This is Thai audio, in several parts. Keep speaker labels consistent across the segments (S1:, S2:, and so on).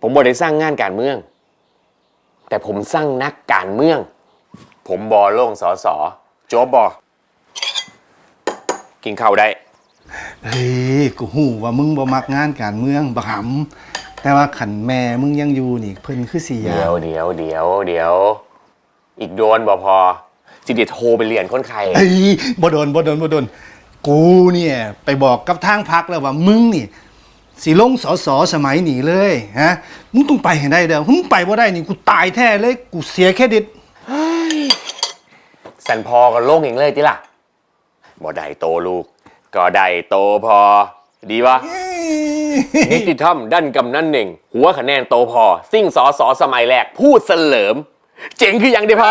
S1: ผมบ่ได้สร้างงานการเมือง แต่ผมสร้างนักการเมือง ผมบอโล่งสอสอโจ๊บบอกกินข้าวได้
S2: เฮ้ยกูหูว่ามึงบ่มักงานการเมืองบักหำแต่ว่าขันแม่มึงยังอยู่นี่เพิ่นคือสิยา
S1: เดี๋ยวเดี๋ยวเดี๋ยวเดี๋ยว อีกโดนบ่พอสิเดี๋ยวโทรไปเรียนคนไข้
S2: เอ้ยบ่โดนบ่โดนบ่โดนกูเนี่ยไปบอกกับทางพักแล้วว่ามึงนี่ สิลงสอสอสมัยนี้เลยฮะมึงต้องไปให้ได้เด้อมึงไปบ่ได้นี่กูตายแท้เลยกูเสียเครดิต
S1: สันพอก็โล่งเองเลยติล่ะบ่ได้โตลูก ก็ได้โตพอ ดีวะนิติธรรมด้านกำนันหนึ่ง หัวคะแนนโตพอ ซิ่งสอสอสมัยแรก พูดเสลิม เจ๋งคือยังเดียพอ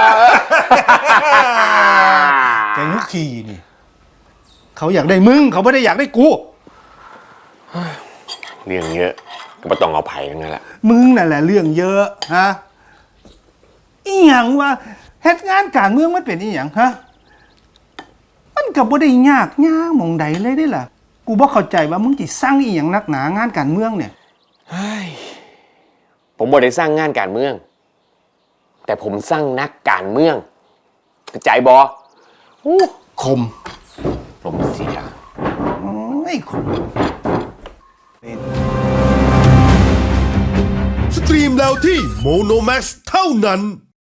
S2: แกงลูกขี้นี่ เขาอยากได้มึง เขาไม่ได้อยากได้กู
S1: เรื่องเยอะ ก็ไม่ต้องเอาไผ่ทั้งนั้นแหละ
S2: มึงนั่นแหละเรื่องเยอะฮะอีหยังว่าเฮ็ดงานการเมืองมันเป็นอีหยังฮะมันก็บ่ได้ยากยากหมองใดเลยได้ล่ะ กูบ่เข้าใจว่ามึงสิสร้างอีหยังนักหนางานการเมืองเนี่ย
S1: ผมบ่ได้สร้างงานการเมือง แต่ผมสร้างนักการเมืองเข้าใจบอ
S2: คม
S1: ผมเสีย
S2: โอ้ยคม
S3: ตรีมแล้วที่โมโนแม x เท่านั้น